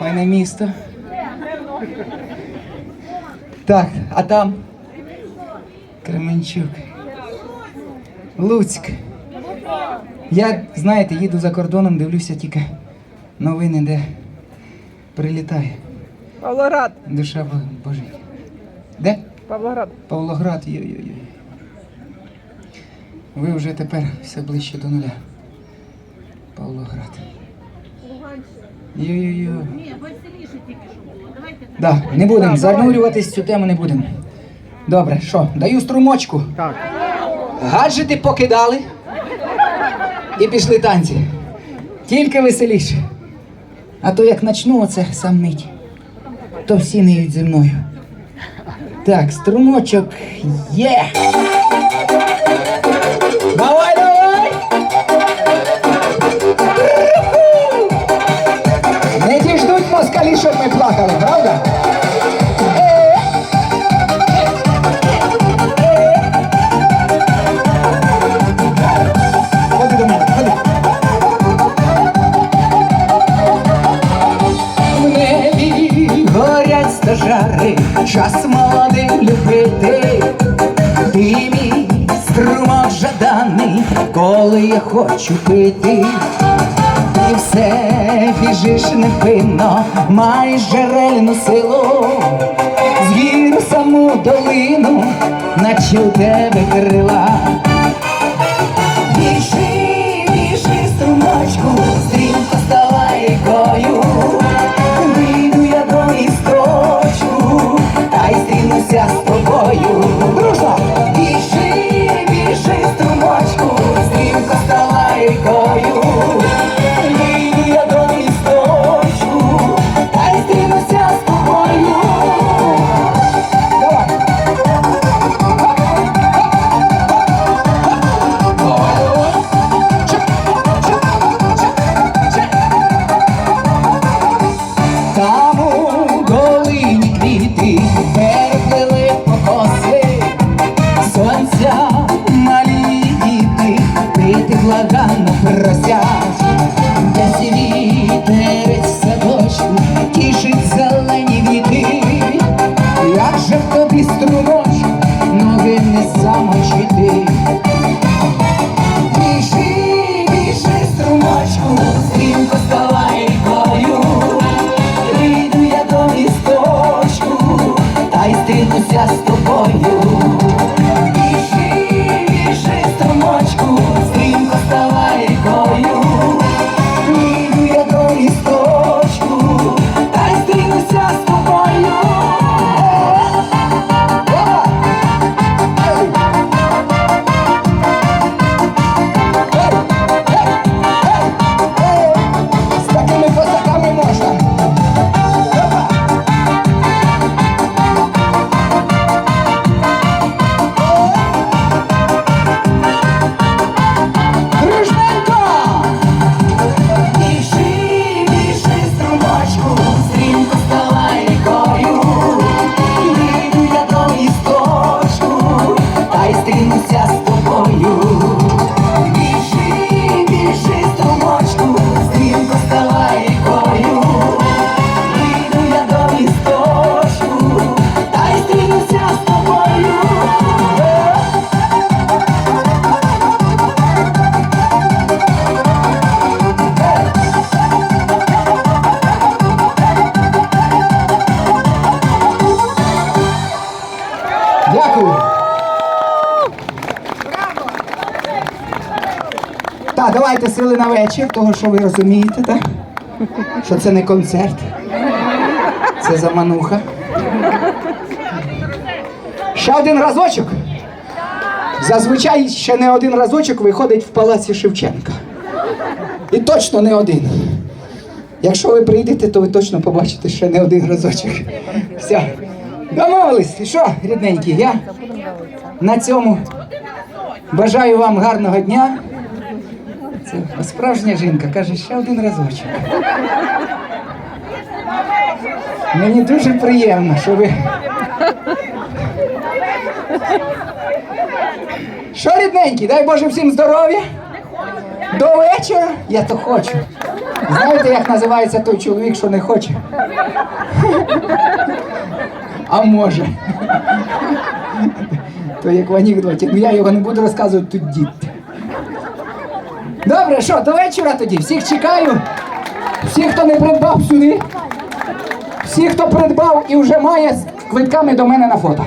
Файне місто. Так, а там? Кременчук. Луцьк. Я, знаєте, їду за кордоном, дивлюся тільки новини, де прилітає. Павлоград. Душа Бо- Божа. Де? Павлоград. Павлоград, йой-йой-йой. Ви вже тепер все ближче до нуля. Павлоград. Йой-йой-йой. Ні, веселіше тільки що було. Давайте так. Да, не будемо занурюватись в цю тему не будемо. Добре, що, даю струмочку. Так. Гаджети покидали і пішли танці. Тільки веселіше. А то як начну оце сам нить, то всі ниють зі мною. Так, струмочок є. Москалі, щоб ми плакали, правда? Стожари, час молодим любити. Ти мій струмок жаданий, коли я хочу пити. Все біжиш невинно, маєш джерельну силу, з в саму долину, наче у тебе крила. Біжи, біжи, струмочку, стрімко ставай рікою. Вийду я до істочку, та й стрінуся з тобою. Дружно! З тобою. Стрімко ставай Так, давайте сили на вечір, того що ви розумієте, так? Що це не концерт. Це замануха. Ще один разочок. Зазвичай ще не один разочок виходить в палаці Шевченка. І точно не один. Якщо ви прийдете, то ви точно побачите ще не один разочок. Все. Домовились. Що, рідненькі, я на цьому бажаю вам гарного дня. Це справжня жінка каже, ще один разочок. Мені дуже приємно, що ви. Що, рідненькі, дай Боже всім здоров'я. До вечора я то хочу. Знаєте, як називається той чоловік, що не хоче? А може. То як в анекдоті. Ну я його не буду розказувати тут дід. Добре, що, до вечора тоді. Всіх чекаю. Всі, хто не придбав сюди. Всі, хто придбав і вже має з квитками до мене на фото.